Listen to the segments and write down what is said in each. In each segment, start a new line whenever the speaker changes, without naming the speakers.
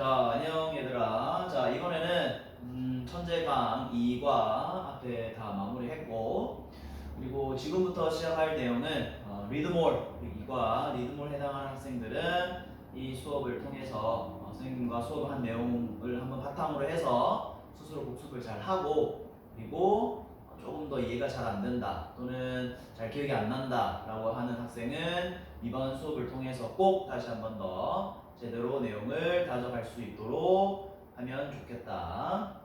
자, 안녕 얘들아. 자, 이번에는 음, 천재강 2과 앞에 다 마무리했고 그리고 지금부터 시작할 내용은 어, 리드몰 2과 리드몰 해당하는 학생들은 이 수업을 통해서 어, 선생님과 수업한 내용을 한번 바탕으로 해서 스스로 복습을 잘 하고 그리고 조금 더 이해가 잘 안 된다 또는 잘 기억이 안 난다 라고 하는 학생은 이번 수업을 통해서 꼭 다시 한번 더 제대로 내용을 다져갈 수 있도록 하면 좋겠다.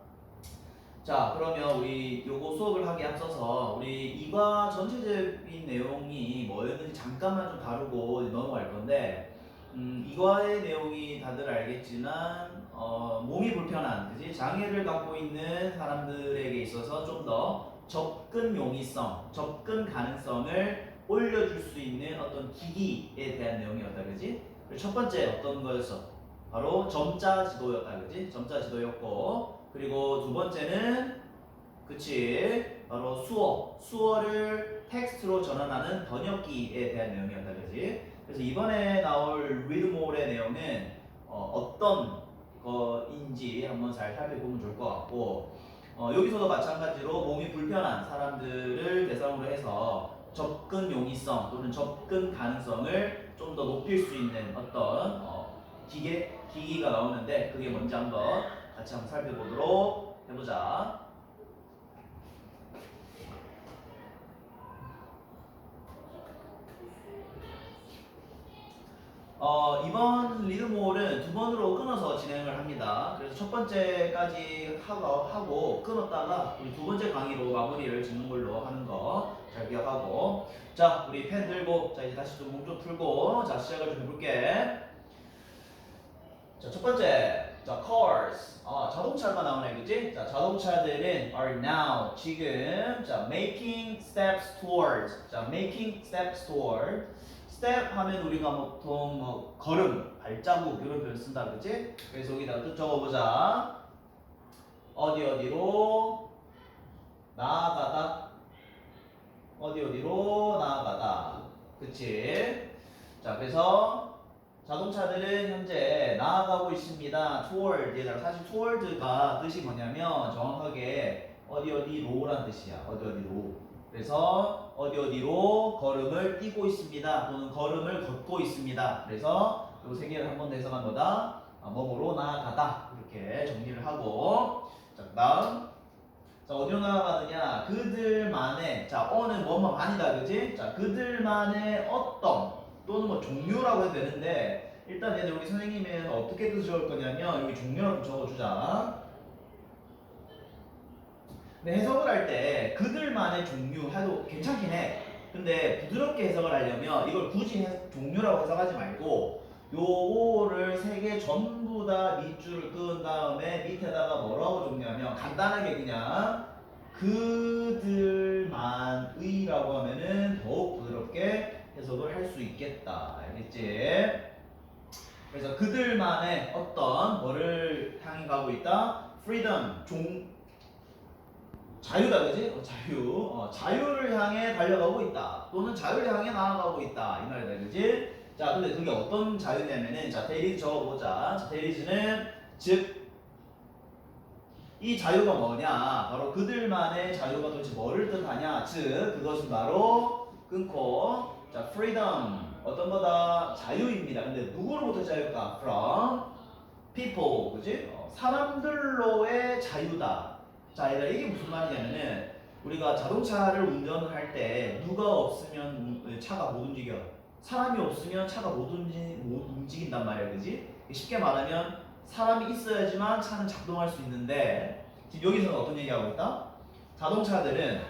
자, 그러면 우리 요거 수업을 하기 앞서서 우리 이과 전체적인 내용이 뭐였는지 잠깐만 좀 다루고 넘어갈 건데, 음, 이과의 내용이 다들 알겠지만, 어, 몸이 불편한, 그지? 장애를 갖고 있는 사람들에게 있어서 좀 더 접근 용이성, 접근 가능성을 올려줄 수 있는 어떤 기기에 대한 내용이었다, 그지? 첫 번째 어떤 거였어? 바로 점자 지도였다, 그지? 점자 지도였고, 그리고 두 번째는 그치 바로 수어 수어를 텍스트로 전환하는 번역기에 대한 내용이었다 그지 그래서 이번에 나올 리드몰의 내용은 어, 떤 거인지 한번 잘 살펴보면 좋을 것 같고 어, 여기서도 마찬가지로 몸이 불편한 사람들을 대상으로 해서 접근 용이성 또는 접근 가능성을 좀 더 높일 수 있는 어떤 어, 기계 기기가 나오는데 그게 뭔지 한번 같이 한번 살펴보도록 해보자. 어, 이번 리드몰은 두 번으로 끊어서 진행을 합니다. 그래서 첫 번째까지 하고, 하고 끊었다가 우리 두 번째 강의로 마무리를 짓는 걸로 하는 거 잘 기억하고. 자 우리 펜 들고 자 이제 다시 좀몸좀 풀고 자 시작을 좀 해볼게. 자 첫 번째. 자 cars 아 자동차가 나오네 그지? 자 자동차들은 are now 지금. 자 making steps towards. 자 making steps step 하면 우리가 보통 뭐 걸음 발자국 이런 표현 쓴다 그지 그래서 여기다 또 적어보자 어디 어디로 나아가다 어디 어디로 나아가다 그치 자 그래서 자동차들은 현재 나아가고 있습니다. toward 얘들아 사실 toward가 뜻이 뭐냐면 정확하게 어디 어디로란 뜻이야. 어디 어디로. 그래서 어디 어디로 걸음을 뛰고 있습니다. 또는 걸음을 걷고 있습니다. 그래서 이 세 개를 한번더 해석한 거다. 아, 몸으로 나아가다 이렇게 정리를 하고 자 그 다음 자 어디로 나아가느냐 그들만의 자 어는 뭐뭐 아니다 그지? 자 그들만의 어떤 또는 뭐 종류라고 해도 되는데 일단 얘들 우리 선생님은 어떻게 뜻을 적을 거냐면 여기 종류라고 적어주자 근데 해석을 할 때 그들만의 종류 해도 괜찮긴 해 근데 부드럽게 해석을 하려면 이걸 굳이 해- 종류라고 해석하지 말고 요거를 세 개 전부 다 밑줄을 그은 다음에 밑에다가 뭐라고 적냐면 간단하게 그냥 그들만의라고 하면은 더욱 부드럽게 해석을 할 수 있겠다. 알겠지? 그래서 그들만의 어떤 뭐를 향해 가고 있다? freedom, 종, 자유다, 그지? 어, 자유. 어, 자유를 향해 달려가고 있다. 또는 자유를 향해 나아가고 있다. 이 말이다, 그지? 자, 근데 그게 어떤 자유냐면은, 자, 대리즈 적어보자. 자, 대리즈는 즉, 이 자유가 뭐냐? 바로 그들만의 자유가 도대체 뭐를 뜻하냐? 즉, 그것은 바로 끊고, 자, freedom. 어떤 거다? 자유입니다. 근데 누구로부터 자유일까? from people. 그지? 어, 사람들로의 자유다. 자, 얘들아, 이게 무슨 말이냐면은, 우리가 자동차를 운전을 할때 누가 없으면 차가 못 움직여. 사람이 없으면 차가 못, 움직, 못 움직인단 말이야, 그지? 쉽게 말하면 사람이 있어야지만 차는 작동할 수 있는데 지금 여기서는 어떤 얘기하고 있다? 자동차들은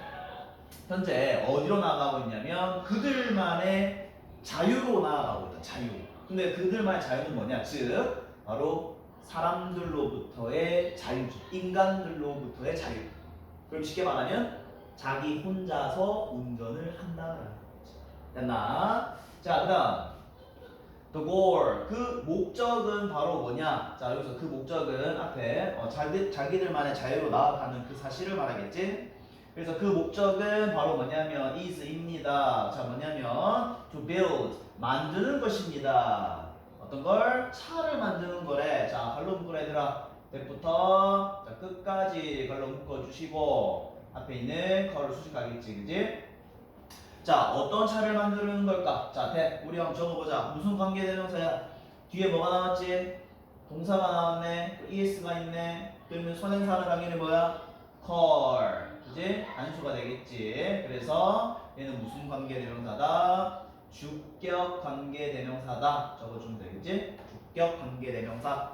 현재 어디로 나아가고 있냐면 그들만의 자유로 나아가고 있다, 자유. 근데 그들만의 자유는 뭐냐? 즉, 바로 사람들로부터의 자유죠. 인간들로부터의 자유. 그럼 쉽게 말하면 자기 혼자서 운전을 한다라는 거지. 됐나? 자, 그다음 the goal 그 목적은 바로 뭐냐? 자, 여기서 그 목적은 앞에 어, 자기 자기들만의 자유로 나아가는 그 사실을 말하겠지. 그래서 그 목적은 바로 뭐냐면 is입니다. 자, 뭐냐면 to build 만드는 것입니다. 어떤 걸 차를 만드는 거래. 자, 갈로 묶으라 얘들아. 대부터 자, 끝까지 갈로 묶어 주시고 앞에 있는 컬을 수식하겠지, 그지? 자, 어떤 차를 만드는 걸까? 자, 대 우리 한번 적어보자. 무슨 관계대명사야? 뒤에 뭐가 나왔지? 동사가 나왔네. 또 es가 있네. 그러면 선행사는 당연히 뭐야? 컬. 그지? 단수가 되겠지. 그래서 얘는 무슨 관계대명사다? 주격 관계 대명사다. 적어주면 되겠지? 주격 관계 대명사.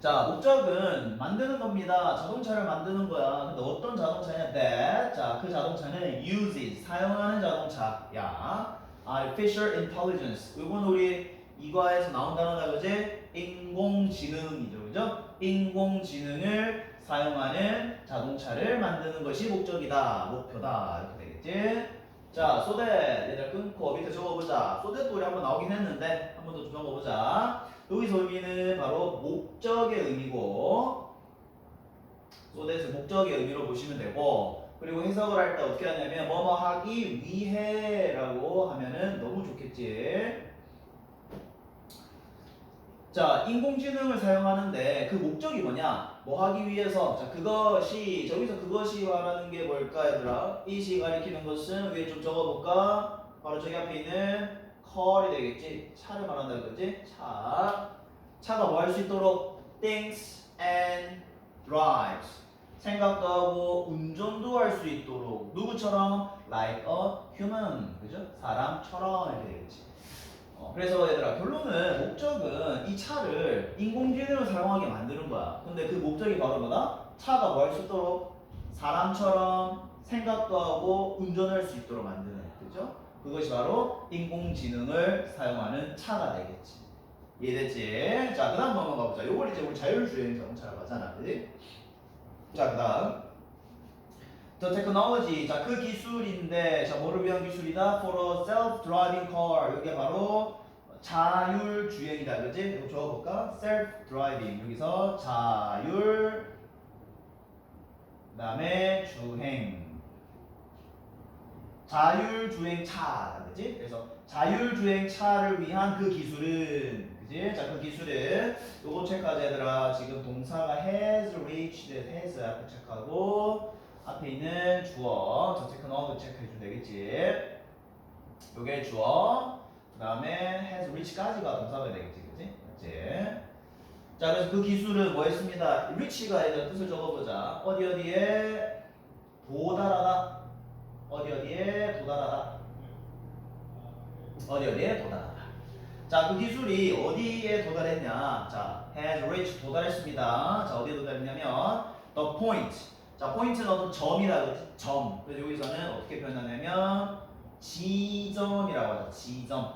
자, 목적은 만드는 겁니다. 자동차를 만드는 거야. 근데 어떤 자동차냐? that. 자, 그 자동차는 uses. 사용하는 자동차 야. artificial intelligence. 이건 우리 이과에서 나온 단어다, 그지? 인공지능이죠, 그죠? 인공지능을 사용하는 자동차를 만드는 것이 목적이다, 목표다 이렇게 되겠지? 자, 소대 얘들 끊고 밑에 적어보자. 소대도 우리 한번 나오긴 했는데 한 번 더 적어보자. 여기서 의미는 바로 목적의 의미고 소대에서 목적의 의미로 보시면 되고 그리고 해석을 할 때 어떻게 하냐면 뭐뭐 하기 위해라고 하면은 너무 좋겠지. 자, 인공지능을 사용하는데 그 목적이 뭐냐? 뭐 하기 위해서. 자, 그것이, 저기서 그것이 말하는 게 뭘까, 얘들아? 이 시 가리키는 것은 위에 좀 적어볼까? 바로 저기 앞에 있는 컬이 되겠지? 차를 말한다, 그지? 차. 차가 뭐 할 수 있도록? thinks and drives. 생각도 하고 운전도 할 수 있도록. 누구처럼? like a human. 그죠? 사람처럼 이렇게 되겠지. 어, 그래서 얘들아 결론은 목적은 이 차를 인공지능을 사용하게 만드는 거야. 근데 그 목적이 바로 뭐다? 차가 뭐 할 수 있도록 사람처럼 생각도 하고 운전할 수 있도록 만드는 그죠? 그것이 바로 인공지능을 사용하는 차가 되겠지. 이해됐지? 자, 그 다음 한번 가보자. 요걸 이제 우리 자율주행 자동차라고 하잖아, 그지? 자, 그 다음 The technology, 자 그 기술인데, 자 뭐를 위한 기술이다? For a self-driving car. 이게 바로 자율 주행이다, 그지? 이거 적어볼까? Self-driving. 여기서 자율, 그 다음에 주행. 자율 주행차, 그지? 그래서 자율 주행차를 위한 그 기술은, 그지? 자 그 기술은 요거 체크하자 얘들아. 지금 동사가 has reached, has 체크하고. 앞에 있는 주어 저 체크 넣어도 체크해주면 되겠지? 요게 주어 그 다음에 has reach까지가 동사가 되겠지 그치? 그치? 자 그래서 그 기술은 뭐 했습니다? reach가 얘들 뜻을 적어보자. 어디 어디에 도달하다. 어디 어디에 도달하다. 어디 어디에 도달하다. 자 그 기술이 어디에 도달했냐? 자 has reached 도달했습니다. 자 어디에 도달했냐면 the point 자, 포인트는 어떤 점이라 그러지? 점. 그래서 여기서는 어떻게 표현하냐면 지점이라고 하죠. 지점.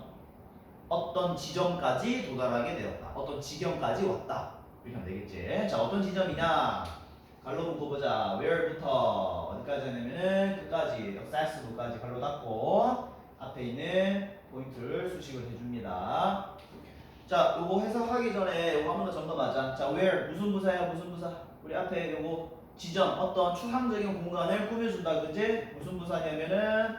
어떤 지점까지 도달하게 되었다. 어떤 지경까지 왔다. 이렇게 하면 되겠지. 자, 어떤 지점이냐? 갈로 묶어 보자. where부터 어디까지 하냐면은 끝까지, access부까지 갈로 닫고 앞에 있는 포인트를 수식을 해줍니다. 자, 요거 해석하기 전에 요거 한 번 더 점검하자. 자, where 무슨 부사야? 무슨 부사? 우리 앞에 요거 지점 어떤 추상적인 공간을 꾸며준다 그지? 무슨 부사냐면은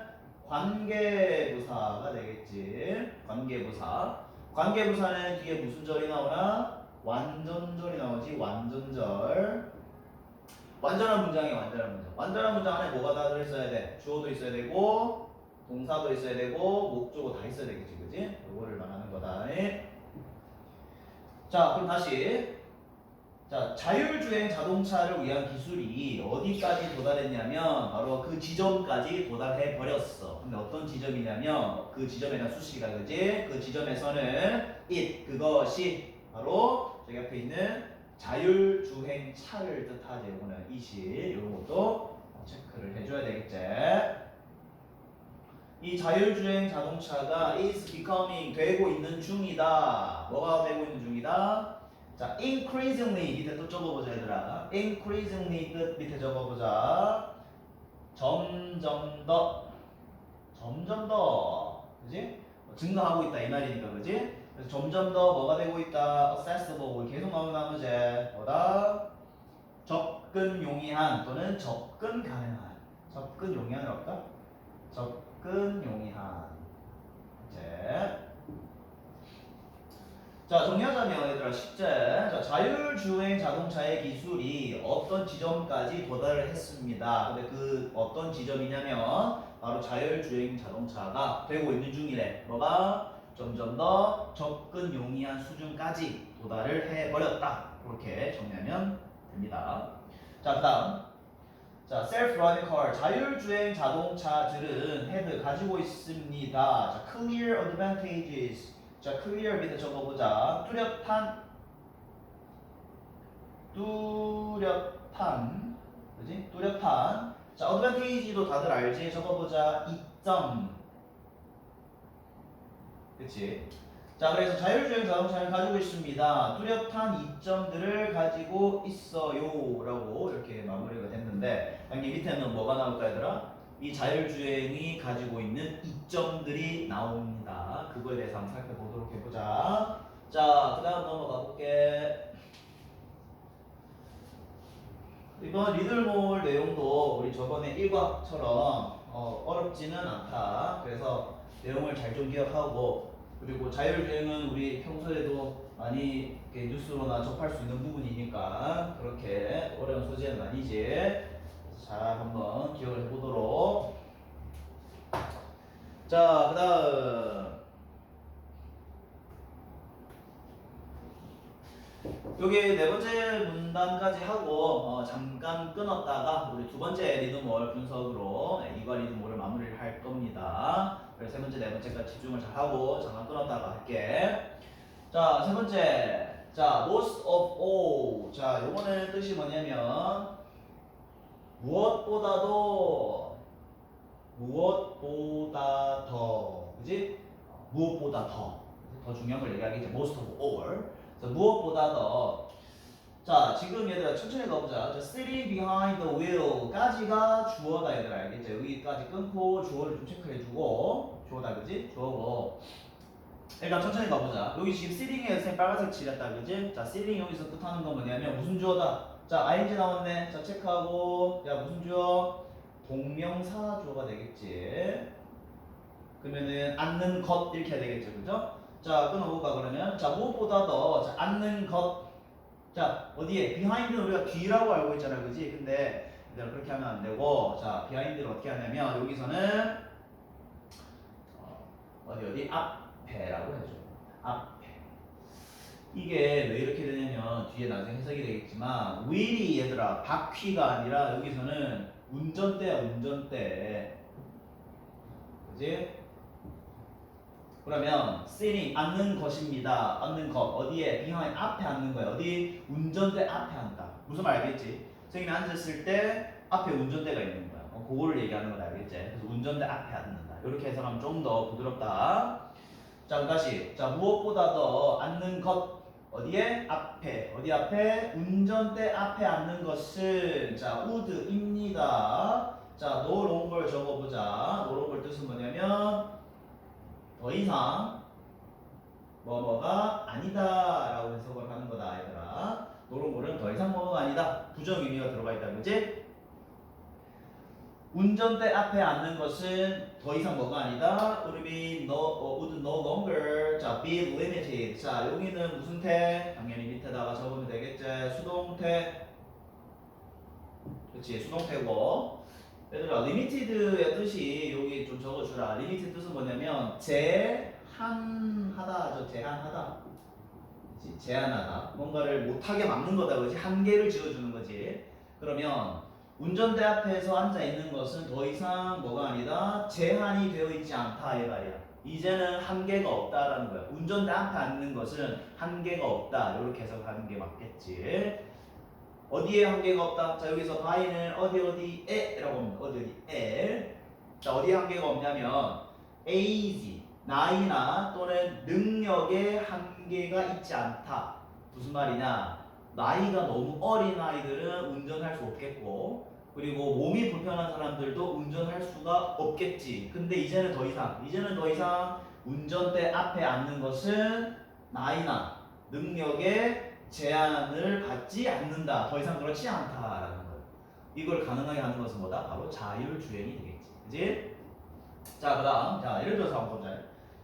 관계부사가 되겠지 관계부사 관계부사는 뒤에 무슨 절이 나오나? 완전절이 나오지 완전절 완전한 문장이야 완전한 문장 완전한 문장 안에 뭐가 다 들어있어야 돼? 주어도 있어야 되고 동사도 있어야 되고 목적어 다 있어야 되겠지 그지? 요거를 말하는 거다 자 그럼 다시 자, 자율주행 자동차를 위한 기술이 어디까지 도달했냐면 바로 그 지점까지 도달해 버렸어. 근데 어떤 지점이냐면 그 지점에 대한 수식이다 그지? 그 지점에서는 it 그것이 바로 저기 앞에 있는 자율주행 차를 뜻하지. 이거는 it이 이런 것도 체크를 해줘야 되겠지. 이 자율주행 자동차가 is becoming 되고 있는 중이다. 뭐가 되고 있는 중이다? 자, increasingly 밑에 또 적어보자 얘들아. increasingly 끝 밑에 적어보자. 점점 더, 점점 더, 그지? 증가하고 있다 이 말이니까, 그지? 그래서 점점 더 뭐가 되고 있다, accessible 계속 나오는 단어지. 뭐다? 접근 용이한 또는 접근 가능한. 접근 용이한이라고 할까? 접근 용이한. 이제. 자, 정리하자면 얘들아 식재. 자, 자율주행 자동차의 기술이 어떤 지점까지 도달을 했습니다. 근데 그 어떤 지점이냐면 바로 자율주행 자동차가 되고 있는 중이래. 뭐가 점점 더 접근 용이한 수준까지 도달을 해 버렸다. 이렇게 정리하면 됩니다. 자, 그 다음 자, self-driving car 자율주행 자동차들은 헤드 가지고 있습니다. 자, clear advantages. 자, clear 밑에 적어보자. 뚜렷한 뚜렷한 그지? 뚜렷한 자, advantage도 다들 알지? 적어보자. 이점 그치? 자, 그래서 자율주행 자동차를 가지고 있습니다. 뚜렷한 이점들을 가지고 있어요. 라고 이렇게 마무리가 됐는데, 여기 밑에는 뭐가 나올까, 얘들아? 이 자율주행이 가지고 있는 이점들이 나옵니다. 그거에 대해서 한번 살펴보도록 해보자. 자, 그 다음 넘어가 볼게. 이번 리들몰 내용도 우리 저번에 1과처럼 어, 어렵지는 않다. 그래서 내용을 잘 좀 기억하고 그리고 자율주행은 우리 평소에도 많이 뉴스로나 접할 수 있는 부분이니까 그렇게 어려운 소재는 아니지. 자, 한번 기억을 해보도록. 자, 그 다음. 여기 네 번째 문단까지 하고 어, 잠깐 끊었다가 우리 두 번째 리듬월 분석으로 네, 이과 리듬월을 마무리를 할 겁니다. 그래서 세 번째, 네 번째까지 집중을 잘 하고 잠깐 끊었다가 할게. 자, 세 번째. 자, most of all. 자, 요거는 뜻이 뭐냐면 무엇보다도 무엇보다 더 그지? 무엇보다 더. 더 중요한 걸 얘기하겠지. most of all. 그래서 무엇보다 더. 자, 지금 얘들아 천천히 가보자. 자, sitting behind the wheel까지가 주어다 얘들아 알겠지? 여기까지 끊고 주어를 좀 체크해주고 주어다 그지? 주어고. 일단 천천히 가보자. 여기 지금 sitting에 선생님 빨간색 칠했다 그지? 자, sitting 여기서 뜻하는 건 뭐냐면 무슨 주어다? 자, ing 나왔네. 자, 체크하고 야 무슨 주어? 동명사 주어가 되겠지. 그러면은 앉는 것 이렇게 해야 되겠죠, 그죠? 자, 끊어볼까 그러면 자 무엇보다 더 자, 앉는 것. 자 어디에? 비하인드는 우리가 뒤라고 알고 있잖아, 그지? 근데 얘들아 그렇게 하면 안 되고 자 비하인드를 어떻게 하냐면 여기서는 어, 어디 어디 앞에라고 해줘. 앞에. 이게 왜 이렇게 되냐면 뒤에 나중에 해석이 되겠지만 wheel이 얘들아 바퀴가 아니라 여기서는 운전대야 운전대. 그지? 그러면 sitting 앉는 것입니다. 앉는 것 어디에 behind 앞에 앉는 거야. 어디 운전대 앞에 앉다. 무슨 말 알겠지? 선생님이 앉았을 때 앞에 운전대가 있는 거야. 어, 그거를 얘기하는 걸 알겠지? 그래서 운전대 앞에 앉는다. 이렇게 해석하면 좀 더 부드럽다. 자 다시 자 무엇보다 더 앉는 것 어디에? 앞에. 어디 앞에? 운전대 앞에 앉는 것은. 자 would입니다. 자 longer 적어보자. longer 뜻은 뭐냐면 더 이상 뭐뭐가 아니다 라고 해석을 하는 거다 얘들아. 노른골은 더 이상 뭐뭐가 아니다. 부정 의미가 들어가 있다. 그지? 운전대 앞에 앉는 것은 더 이상 뭐가 아니다 would be no, 어, would no longer 자 be limited 자 여기는 무슨 태? 당연히 밑에다가 적으면 되겠지 수동태 그치 수동태고 얘들아 limited의 뜻이 여기 좀 적어주라. limited 뜻은 뭐냐면 제한하다, 저 제한하다? 제한하다. 뭔가를 못하게 막는 거다, 그지? 한계를 지어주는 거지. 그러면 운전대 앞에서 앉아 있는 것은 더 이상 뭐가 아니다, 제한이 되어 있지 않다 이 말이야. 이제는 한계가 없다라는 거야. 운전대 앞에 앉는 것은 한계가 없다. 이렇게 해석하는 게 맞겠지. 어디에 한계가 없다? 자 여기서 by는 어디 어디에라고 합니다. 어디 어디에. 자 어디에 한계가 없냐면 age 나이나 또는 능력에 한계가 있지 않다. 무슨 말이냐? 나이가 너무 어린 아이들은 운전할 수 없겠고 그리고 몸이 불편한 사람들도 운전할 수가 없겠지. 근데 이제는 더 이상 이제는 더 이상 운전대 앞에 앉는 것은 나이나 능력에 제한을 받지 않는다. 더 이상 그렇지 않다라는 거예요. 이걸 가능하게 하는 것은 뭐다? 바로 자율주행이 되겠지. 그지? 자, 그 다음. 자, 예를 들어서 한번 보자.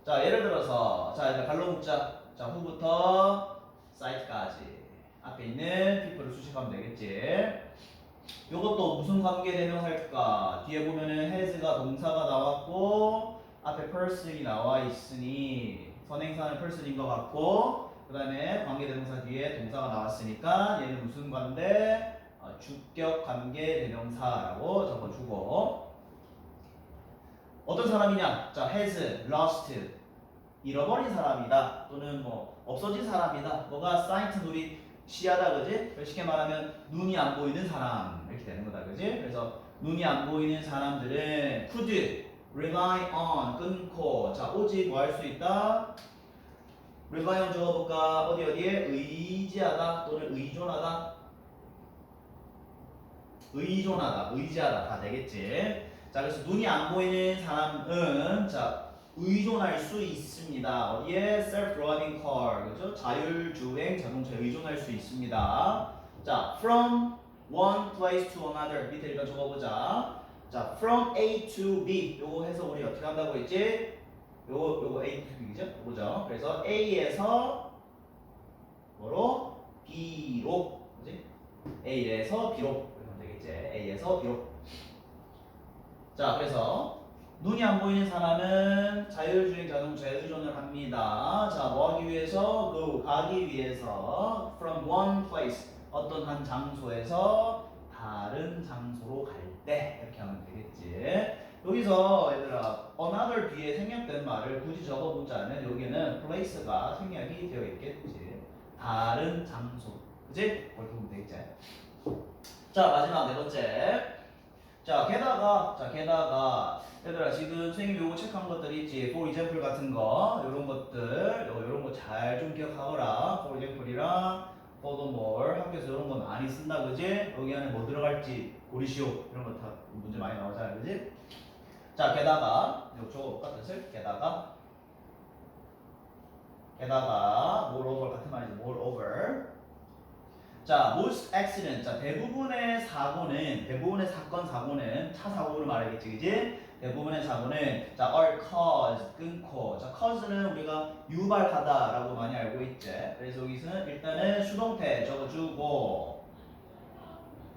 자, 예를 들어서, 자, 일단 갈로 묶자. 자, 후부터 사이트까지. 앞에 있는 people을 수식하면 되겠지. 요것도 무슨 관계 대명사일까? 뒤에 보면은 has가 동사가 나왔고 앞에 person이 나와 있으니 선행사는 person인 것 같고 그 다음에 관계 대명사 뒤에 동사가 나왔으니까 얘는 무슨 관계? 어, 주격 관계 대명사라고 적어주고 어떤 사람이냐? 자, has lost 잃어버린 사람이다 또는 뭐 없어진 사람이다. 뭐가 사이트 눈이 시야다 그지? 쉽게 말하면 눈이 안 보이는 사람 그지? 그래서 눈이 안 보이는 사람들은 could rely on 끊고 자 오직 뭐 할 수 있다? rely on 적어볼까? 어디 어디에 의지하다 또는 의존하다 의존하다 의지하다 다 되겠지? 자 그래서 눈이 안 보이는 사람은 자 의존할 수 있습니다. 어디에 self-driving car 그죠? 자율주행 자동차에 의존할 수 있습니다. 자, from one place to another 밑에 일단 적어보자. 자, from A to B 요거 해서 우리 어떻게 한다고 했지? 요거 요거 A B죠? 보죠. 그래서 A에서 뭐로 B로 그지? A에서 B로 그러면 되겠지? A에서 B로. 자, 그래서 눈이 안 보이는 사람은 자율주행 자동차에 의존을 합니다. 자, 뭐 하기 위해서? go, 가기 위해서 from one place, 어떤 한 장소에서 다른 장소로 갈 때 이렇게 하면 되겠지. 여기서 얘들아 another 뒤에 생략된 말을 굳이 적어보자면 여기는 place가 생략이 되어 있겠지. 다른 장소, 그지? 그렇게 보면 되겠지. 자, 마지막 네 번째. 자, 게다가, 자, 게다가, 얘들아, 지금 선생님이 요거 체크한 것들 있지? for example 같은 거, 요런 것들, 요, 요런 거 잘 좀 기억하거라. for example이랑 furthermore, 학교에서 요런 거 많이 쓴다, 그지? 여기 안에 뭐 들어갈지, 고리시오, 이런 거 다 문제 많이 나오잖아, 그지? 자, 게다가, 요 적어볼까, 뜻을? 게다가, 게다가, moreover 같은 말이지, moreover. 자, most accident. 자, 대부분의 사고는 대부분의 사건 사고는 차 사고를 말하겠지, 그지? 대부분의 사고는 자, are caused 끊고. 자, cause는 우리가 유발하다라고 많이 알고 있지. 그래서 여기서는 일단은 수동태 적어주고,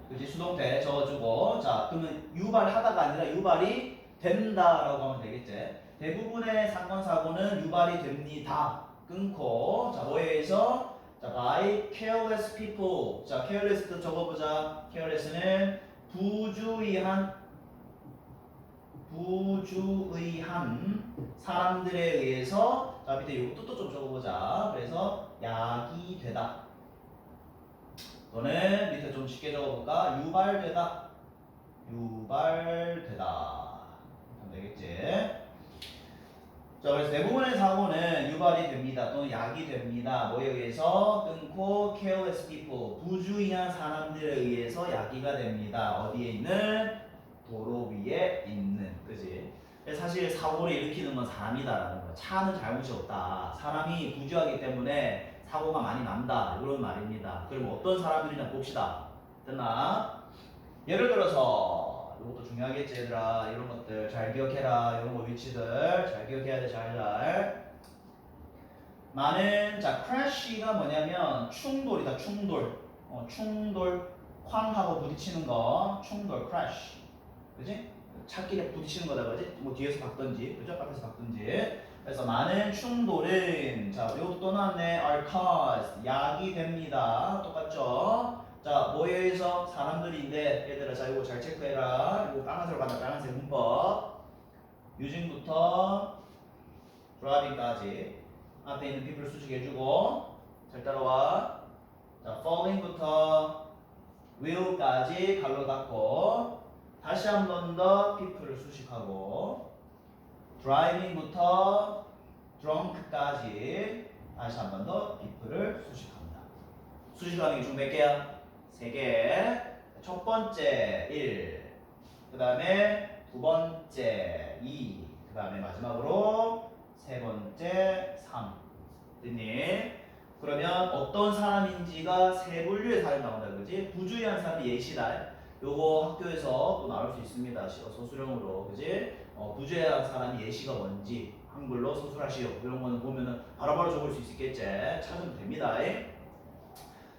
그지? 수동태 적어주고. 자, 그러면 유발하다가 아니라 유발이 된다라고 하면 되겠지. 대부분의 사건 사고는 유발이 됩니다. 끊고. 자, 뭐에 의해서? 자, by careless people. 자, careless도 적어보자. careless는 부주의한 부주의 한 사람들에 의해서 자 밑에 요 뜻도 좀 적어보자. 그래서 약이 되다. 또는 밑에 좀 쉽게 적어볼까? 유발되다. 유발되다. 하면 되겠지? 자, 그래서 대부분의 사고는 유발이 됩니다. 또는 약이 됩니다. 뭐에 의해서 끊고 careless people, 부주의한 사람들에 의해서 야기가 됩니다. 어디에 있는 도로 위에 있는, 그지? 사실 사고를 일으키는 건 사람이다라는 거야. 차는 잘못이 없다. 사람이 부주하기 때문에 사고가 많이 난다. 이런 말입니다. 그럼 어떤 사람들이냐 봅시다. 됐나? 예를 들어서 이것도 중요하겠지 얘들아 이런 것들 잘 기억해라 이런 거 위치들 잘 기억해야 돼 잘잘 많은 자 crash가 뭐냐면 충돌이다 충돌 어, 충돌 쾅 하고 부딪히는 거 충돌 crash 그지? 차길에 부딪히는 거다 그지? 뭐 뒤에서 박던지 그죠? 앞에서 박던지. 그래서 많은 충돌은 자또 나왔네. are caused 약이 됩니다. 똑같죠? 자, 뭐에 의해서? 사람들인데 얘들아 자 이거 잘 체크해라. 이거 빨간색으로 간다. 빨간색 문법. 유진부터 드라이빙까지 앞에 있는 people 수식해주고 잘 따라와. 자, falling부터 will까지 갈로 닫고 다시 한 번 더 people을 수식하고 driving부터 drunk까지 다시 한 번 더 people을 수식합니다. 수식하는 게총 몇 개야? 세 개. 첫 번째 1. 그 다음에 두 번째 2. 그 다음에 마지막으로 세 번째 3. 됐니? 그러면 어떤 사람인지가 세 분류의 사람이 나온다 그지? 부주의한 사람이 예시다. 요거 학교에서 또 나올 수 있습니다. 서술형으로 그지? 어, 부재한 사람이 예시가 뭔지 한글로 서술하시오. 이런 거는 보면은 바로바로 적을 수 있겠지. 찾으면 됩니다.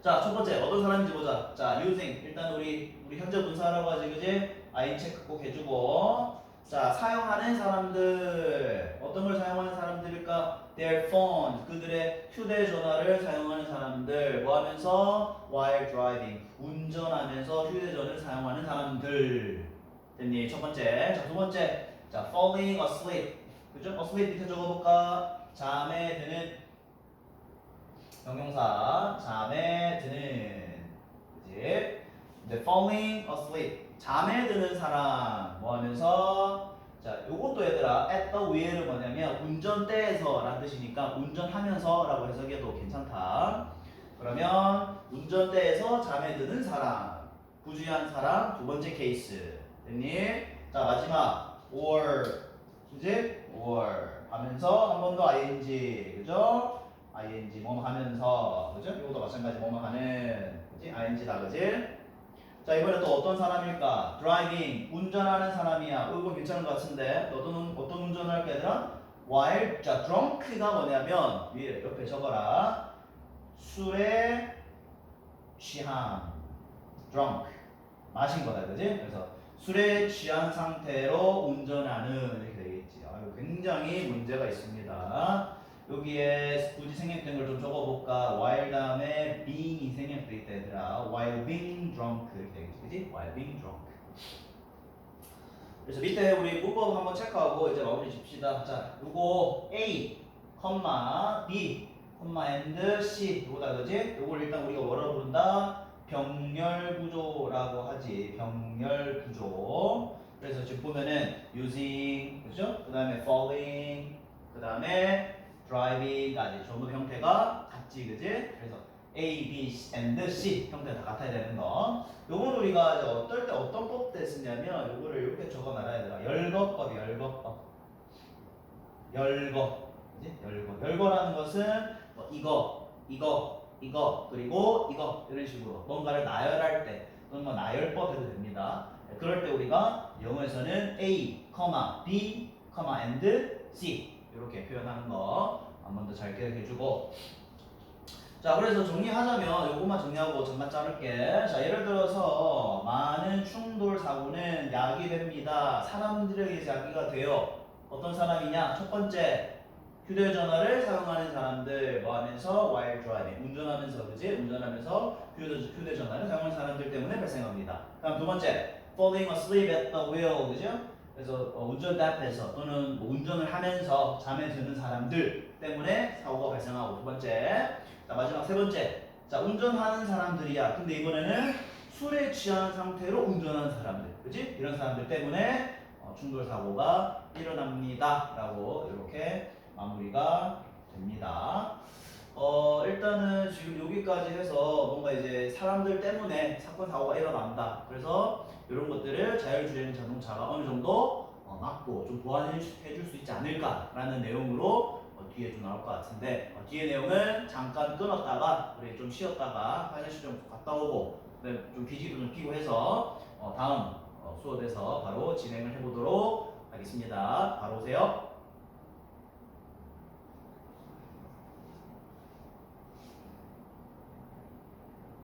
자, 첫 번째 어떤 사람인지 보자. 자, using 일단 우리 우리 현재 분사라고 하지, 그지? 아인 체크 꼭 해주고. 자, 사용하는 사람들 어떤 걸 사용하는 사람들일까? Their phone 그들의 휴대전화를 사용하는 사람들. 뭐 하면서? While driving 운전하면서 휴대전화를 사용하는 사람들. 됐니? 첫 번째. 자, 두 번째. 자, falling asleep. 그죠? asleep 밑에 적어볼까? 잠에 드는 명령사 잠에 드는 그지? 이제 falling asleep 잠에 드는 사람 뭐 하면서 자 요것도 얘들아 at the wheel은 뭐냐면 운전대에서 라는 뜻이니까 운전하면서 라고 해석해도 괜찮다 그러면 운전대에서 잠에 드는 사람 부주의한 사람 두 번째 케이스 됐니? 자 마지막 or 그지? or 하면서 한 번 더 ing 그죠? ing 뭐뭐 하면서 그죠? 이것도 마찬가지 뭐뭐 하는 그지? ing다 그지? 자 이번에 또 어떤 사람일까? driving 운전하는 사람이야. 어, 이거 괜찮은 것 같은데 어떤 어떤 운전을 할까 얘들아? while 자 drunk가 뭐냐면 위에 옆에 적어라 술에 취함 drunk 마신 거다 그지? 그래서 술에 취한 상태로 운전하는 이렇게 되겠지. 아유 굉장히 문제가 있습니다. 여기에 굳이 생략된 걸 좀 적어볼까? while 다음에 being이 생략돼 있다 얘들아. while being drunk 이렇게 되겠지, 그지? while being drunk. 그래서 밑에 우리 문법 한번 체크하고 이제 마무리 짓시다. 자, 요거 A, B, and C 요거다 그지? 요걸 일단 우리가 뭐라고 부른다? 병렬 구조라고 하지. 병렬 구조. 그래서 지금 보면은 using 그죠? 그 다음에 falling 그 다음에 driving까지 전부 형태가 같지, 그지? 그래서 A, B, and C 형태가 다 같아야 되는 거. 요건 우리가 이제 어떨 때 어떤 법 때 쓰냐면 요거를 이렇게 적어놔야 되나? 열거법, 열거법. 열거, 그지? 열거. 열거라는 것은 뭐 이거, 이거, 이거, 그리고 이거 이런 식으로 뭔가를 나열할 때 또는 뭐 나열법 해도 됩니다. 그럴 때 우리가 영어에서는 A, B, and C 이렇게 표현하는 거 한 번 더 잘 기억해주고. 자 그래서 정리하자면 요것만 정리하고 잠깐 자를게. 자 예를 들어서 많은 충돌 사고는 야기됩니다. 사람들에게 야기가 돼요. 어떤 사람이냐? 첫 번째 휴대전화를 사용하는 사람들 뭐 하면서 while driving 운전하면서 그지? 운전하면서 휴대, 휴대전화를 사용하는 사람들 때문에 발생합니다. 다음 두 번째 falling asleep at the wheel 그죠 그래서 어, 운전대 앞에서 또는 뭐 운전을 하면서 잠에 드는 사람들 때문에 사고가 발생하고 두 번째 자 마지막 세 번째. 자 운전하는 사람들이야. 근데 이번에는 술에 취한 상태로 운전하는 사람들 그지? 이런 사람들 때문에 어, 충돌 사고가 일어납니다. 라고 이렇게 마무리가 됩니다. 어 일단은 지금 여기까지 해서 뭔가 이제 사람들 때문에 사건 사고가 일어난다. 그래서 이런 것들을 자율주행 자동차가 어느 정도 어, 막고 좀 보완해 줄 수 있지 않을까라는 내용으로 어, 뒤에 좀 나올 것 같은데 어, 뒤에 내용은 잠깐 끊었다가 우리 좀 쉬었다가 화장실 좀 갔다 오고 좀 기지도 좀 피고 해서 어, 다음 어, 수업에서 바로 진행을 해보도록 하겠습니다. 바로 오세요.